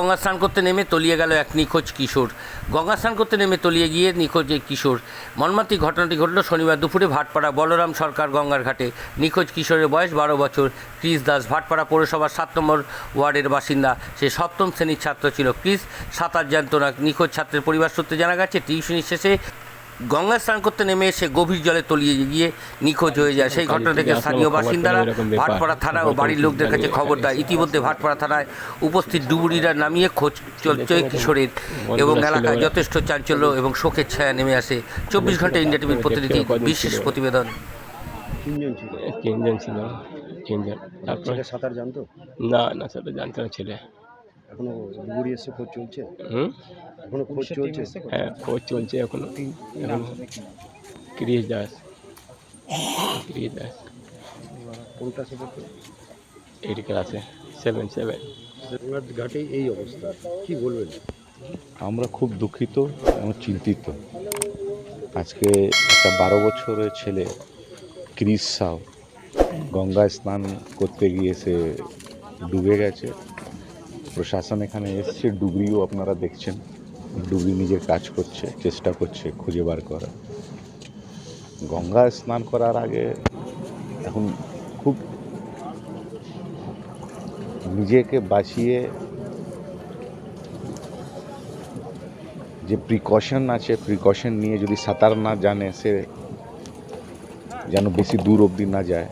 গঙ্গা স্নান করতে নেমে তলিয়ে গেল এক নিখোঁজ কিশোর। গঙ্গা স্নান করতে নেমে তলিয়ে গিয়ে নিখোঁজ এক কিশোর। মর্মান্তিক ঘটনাটি ঘটল শনিবার দুপুরে ভাটপাড়া বলরাম সরকার গঙ্গার ঘাটে। নিখোঁজ কিশোরের বয়স বারো বছর। ক্রিস দাস, ভাটপাড়া পৌরসভার সাত নম্বর ওয়ার্ডের বাসিন্দা। সে সপ্তম শ্রেণির ছাত্র ছিল। ক্রিস সাঁতার জানত না। নিখোঁজ ছাত্রের পরিবার সূত্রে জানা গেছে টিউশনি শেষে গঙ্গা স্নান করতে নেমে এসে গভীর জলে তলিয়ে গিয়ে নিখোঁজ হয়ে যায়। সেই ঘটনা থেকে স্থানীয় বাসিন্দারা ভাটপাড়া থানা ও বাড়ির লোকদের কাছে খবর দেয়। ইতিমধ্যে ভাটপাড়া থানায় উপস্থিত ডুবুরিরা নামিয়ে খোঁজ চলছে কিশোরের এবং এলাকায় যথেষ্ট চাঞ্চল্য এবং শোকের ছায়া নেমে আসে। চব্বিশ ঘণ্টা ইন্ডিয়া টিভির প্রতিনিধি বিশেষ প্রতিবেদন। তিনজন ছিল। তিনজন ছিল। তিনজন। তারপরে? সাঁতার জানতো? না না সেটা জানতে না ছেলে। এখনও ডুবুরি এসে খোঁজ চলছে? হুম? এখনও খোঁজ চলছে? হ্যাঁ খোঁজ চলছে এখনও। ক্রিস দাস ক্রিস দাস কোনটা সেটা এইট ক্লাসে সেভেন সেভেন গঙ্গার ঘাটে এই অবস্থা কি বলবেন? আমরা খুব দুঃখিত এবং চিন্তিত। আজকে একটা বারো বছরের ছেলে ক্রিস সাউ গঙ্গায় স্নান করতে গিয়ে সে ডুবে গেছে। প্রশাসন এখানে এসছে ডুবরিও আপনারা দেখছেন। ডুবরি নিজের কাজ করছে, চেষ্টা করছে খুঁজে বার করা গঙ্গা স্নান করার আগে এখন খুব নিজেকে বাঁচিয়ে যে প্রিকশন আছে প্রিকশন নিয়ে যদি সাঁতার না জানে সে যেন বেশি দূর অবধি না যায়,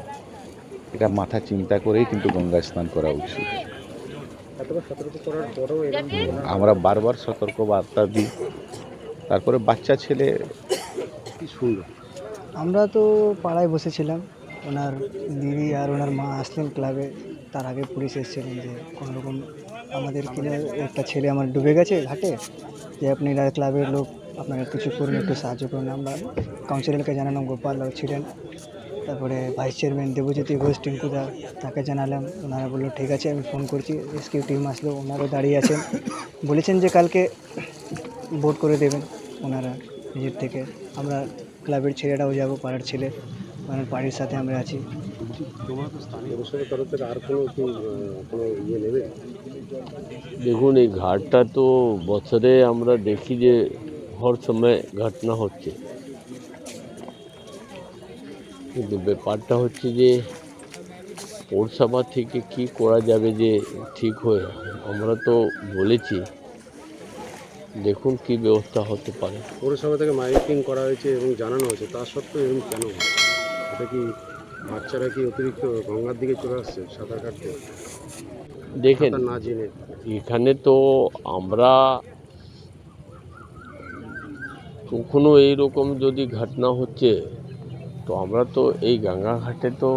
এটা মাথা চিন্তা করেই কিন্তু গঙ্গা স্নান করা উচিত এতবার সতর্ক করার পরেও এরকম ঘটনা আমরা বারবার সতর্ক বার্তা দিই। তারপরে বাচ্চা ছেলে কি সুন্দর আমরা তো পাড়ায় বসেছিলাম। ওনার দিদি আর ওনার মা আসলেন ক্লাবে। তার আগে পুলিশ এসেছিলেন যে কোনো রকম আমাদের কিনে একটা ছেলে আমার ডুবে গেছে ঘাটে যে আপনি ক্লাবের লোক আপনারা কিছু করুন একটু সাহায্য করুন। আমরা কাউন্সিলরকে জানালাম গোপাল ছিলেন। তারপরে ভাইস চেয়ারম্যান দেবজ্যোতি ঘোষ টিঙ্কুদা তাকে জানালাম। ওনারা বলল, ঠিক আছে, আমি ফোন করছি রেস্কিউ টিম আসলো, ওনারাও দাঁড়িয়ে আছেন। বলেছেন যে কালকে ভোট করে দেবেন ওনারা নিজের থেকে। আমরা ক্লাবের ছেলেরাও যাব, পাড়ার ছেলে, ওনার বাড়ির সাথে আমরা আছি। দেখুন, এই ঘাটটা তো বছরে আমরা দেখি যে হর সময় ঘটনা হচ্ছে। কিন্তু ব্যাপারটা হচ্ছে যে পৌরসভা থেকে কি করা যাবে যে ঠিক হয়ে আমরা তো বলেছি। দেখুন কি ব্যবস্থা হতে পারে। পৌরসভা থেকে মাইকিং করা হয়েছে এবং জানানো হয়েছে তা সত্ত্বেও এরকম কেন এটা কি বাচ্চারা কি অতিরিক্ত গঙ্গার দিকে চলে আসছে সাঁতার কাটতে? দেখেন না জেনে। এখানে তো আমরা কখনো এইরকম যদি ঘটনা হচ্ছে তো আমরা তো এই গঙ্গা ঘাটে তো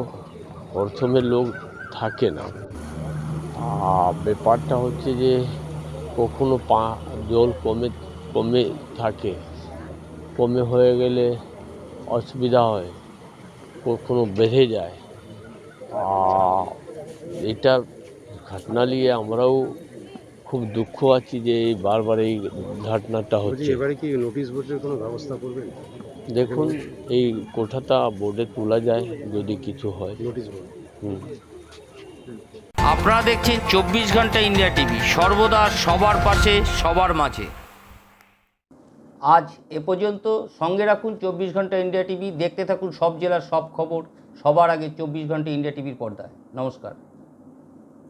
হরসমের লোক থাকে না। আর ব্যাপারটা হচ্ছে যে কখনো পা, জল কমে কমে থাকে। কমে হয়ে গেলে অসুবিধা হয়, কখনো বেঁধে যায়। আর এটা ঘটনা নিয়ে আমরাও খুব দুঃখ আছি যে এই বারবার এই ঘটনাটা হচ্ছে। এবারে কি নোটিশ বোর্ডের কোনো ব্যবস্থা করবেন? দেখুন এই কোঠাটা বোর্ডে তোলা যায় যদি কিছু হয়। নোটিশ বোর্ড হুম। আপনারা দেখছেন চব্বিশ ঘণ্টা ইন্ডিয়া টিভি সর্বদা সবার পাশে সবার মাঝে। আজ এ পর্যন্ত সঙ্গে রাখুন চব্বিশ ঘণ্টা ইন্ডিয়া টিভি দেখতে থাকুন সব জেলার সব খবর সবার আগে চব্বিশ ঘণ্টা ইন্ডিয়া টিভির পর্দায়। নমস্কার।